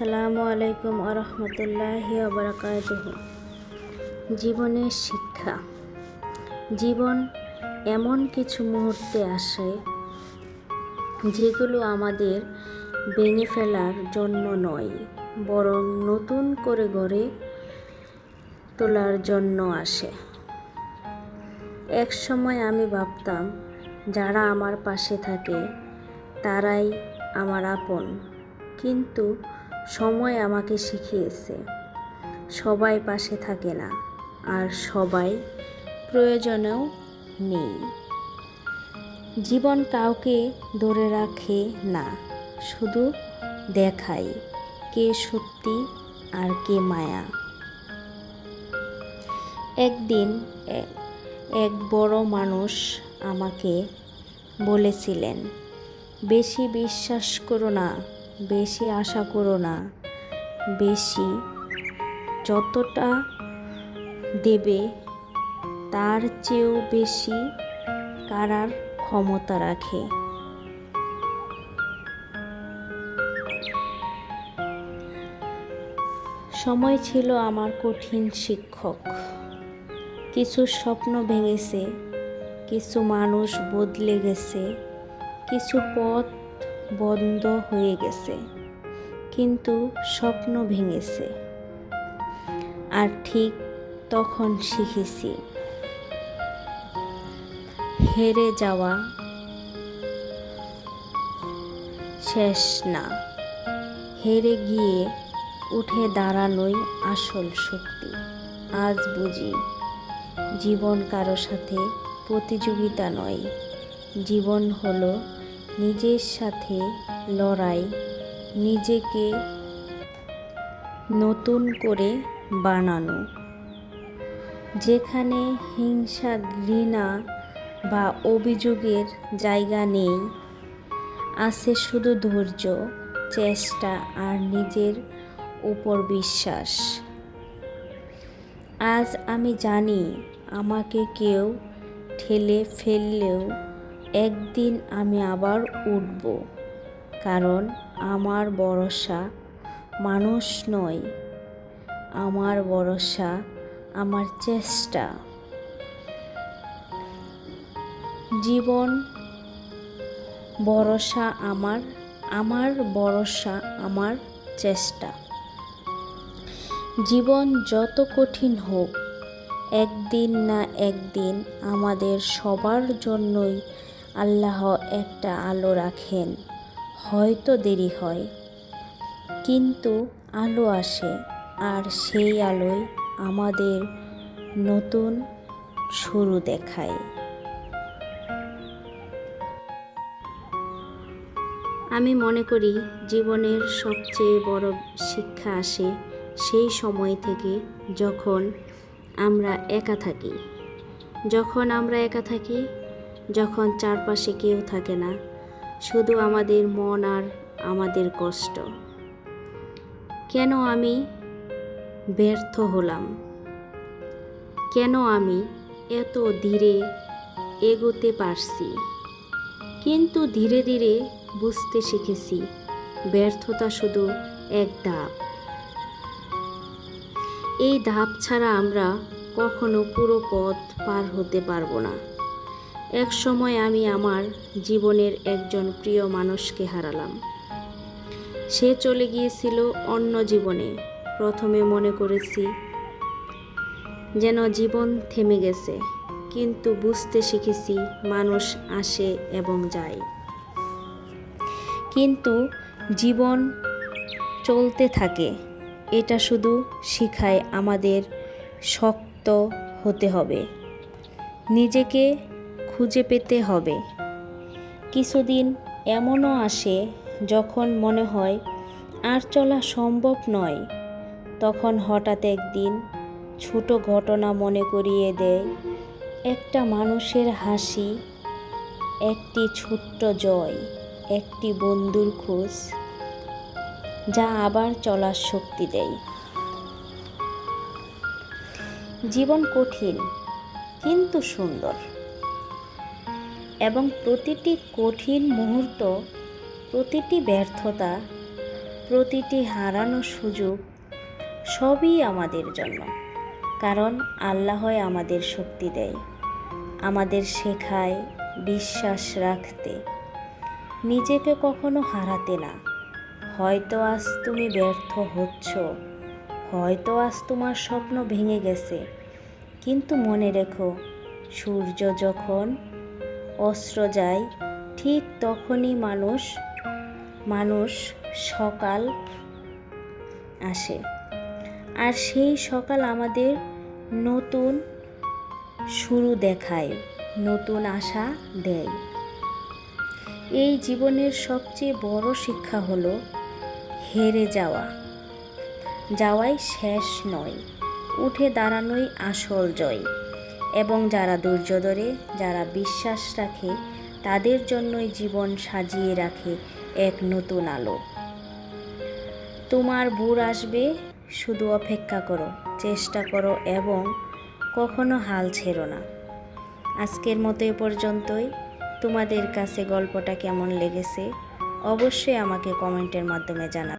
আসসালামু আলাইকুম আরহামতুল্লাহি আবরাকাতুহ জীবনের শিক্ষা। জীবন এমন কিছু মুহূর্তে আসে যেগুলো আমাদের ভেঙে ফেলার জন্য নয়, বরং নতুন করে গড়ে তোলার জন্য আসে। এক সময় আমি ভাবতাম, যারা আমার পাশে থাকে, তারাই আমার আপন। কিন্তু সময় আমাকে শিখিয়েছে। সবাই পাশে থাকে না, আর সবাই প্রয়োজনেও নেই। জীবন কাউকে ধরে রাখে না, শুধু দেখায় কে সত্যি আর কে মায়া। একদিন এক বড় মানুষ আমাকে বলেছিলেন, বেশি বিশ্বাস করো না বেশি আশা করো না। বেশি যতটা দেবে, তার চেয়েও বেশি কারার ক্ষমতা রাখে। সময় ছিল আমার কঠিন শিক্ষক। কিছু স্বপ্ন ভেঙেছে, কিছু মানুষ বদলে গেছে, কিছু পথ বন্ধ হয়ে গেছে, কিন্তু স্বপ্ন ভেঙেছে। আর ঠিক তখন শিখেছি, হেরে যাওয়া শেষ না। হেরে গিয়ে উঠে দাঁড়ানোই আসল শক্তি। আজ বুঝি জীবন কারও সাথে প্রতিযোগিতা নয়, জীবন হলো নিজের সাথে লড়াই নিজেকে নতুন করে বানানো। যেখানে হিংসা, ঘৃণা বা অভিযোগের জায়গা নেই, আছে শুধু ধৈর্য, চেষ্টা আর নিজের উপর বিশ্বাস। আজ আমি জানি আমাকে কেউ ঠেলে ফেললেও একদিন আমি আবার উঠব। কারণ আমার ভরসা মানুষ নয়, আমার ভরসা আমার চেষ্টা। জীবন, ভরসা আমার আমার ভরসা আমার চেষ্টা। জীবন যত কঠিন হোক, একদিন না একদিন আমাদের সবার জন্যই আল্লাহ একটা আলো রাখেন। হয়তো দেরি হয়, কিন্তু আলো আসে আর সেই আলোয় আমাদের নতুন শুরু দেখায়। আমি মনে করি জীবনের সবচেয়ে বড় শিক্ষা আসে সেই সময় থেকে যখন আমরা একা থাকি। যখন আমরা একা থাকি যখন চারপাশে কেউ থাকে না, শুধু আমাদের মন আর আমাদের কষ্ট। কেন আমি ব্যর্থ হলাম? কেন আমি এত ধীরে এগোতে পারছি? কিন্তু ধীরে ধীরে বুঝতে শিখেছি, ব্যর্থতা শুধু এক ধাপ। এই ধাপ ছাড়া আমরা কখনো পুরো পথ পার হতে পারব না। এক সময় আমি আমার জীবনের একজন প্রিয় মানুষকে হারালাম। সে চলে গিয়েছিল অন্য জীবনে। প্রথমে মনে করেছি যেন জীবন থেমে গেছে, কিন্তু বুঝতে শিখেছি মানুষ আসে এবং যায়। কিন্তু জীবন চলতে থাকে, এটা শুধু শিখায় আমাদের শক্ত হতে হবে। নিজেকে খুঁজে পেতে হবে। কিছুদিন এমনও আসে যখন মনে হয় আর চলা সম্ভব নয়। তখন হঠাৎ একদিন ছোট ঘটনা মনে করিয়ে দেয়। একটা মানুষের হাসি, একটি ছোট্ট জয়, একটি বন্ধুর খোঁজ, যা আবার চলার শক্তি দেয়। জীবন কঠিন, কিন্তু সুন্দর। এবং প্রতিটি কঠিন মুহূর্ত, প্রতিটি ব্যর্থতা, প্রতিটি হারানো সুযোগ সবই আমাদের জন্য। কারণ আল্লাহই আমাদের শক্তি দেয়, আমাদের শেখায় বিশ্বাস রাখতে। নিজেকে কখনো হারাতে না। হয়তো আজ তুমি ব্যর্থ হচ্ছ, হয়তো আজ তোমার স্বপ্ন ভেঙে গেছে, কিন্তু মনে রেখো, সূর্য যখন অস্ত্র যায়, ঠিক তখনই মানুষ মানুষ সকাল আসে। আর সেই সকাল আমাদের নতুন শুরু দেখায়, নতুন আশা দেয়। এই জীবনের সবচেয়ে বড় শিক্ষা হলো হেরে যাওয়া। যাওয়াই শেষ নয়, উঠে দাঁড়ানোই আসল জয়। এবং যারা ধৈর্য ধরে যারা বিশ্বাস রাখে, তাদের জন্যই জীবন সাজিয়ে রাখে এক নতুন আলো। তোমার ভোর আসবে, শুধু অপেক্ষা করো, চেষ্টা করো এবং কখনো হাল ছেড়ো না। আজকের মতো এ পর্যন্তই। তোমাদের কাছে গল্পটা কেমন লেগেছে, অবশ্যই আমাকে কমেন্টের মাধ্যমে জানা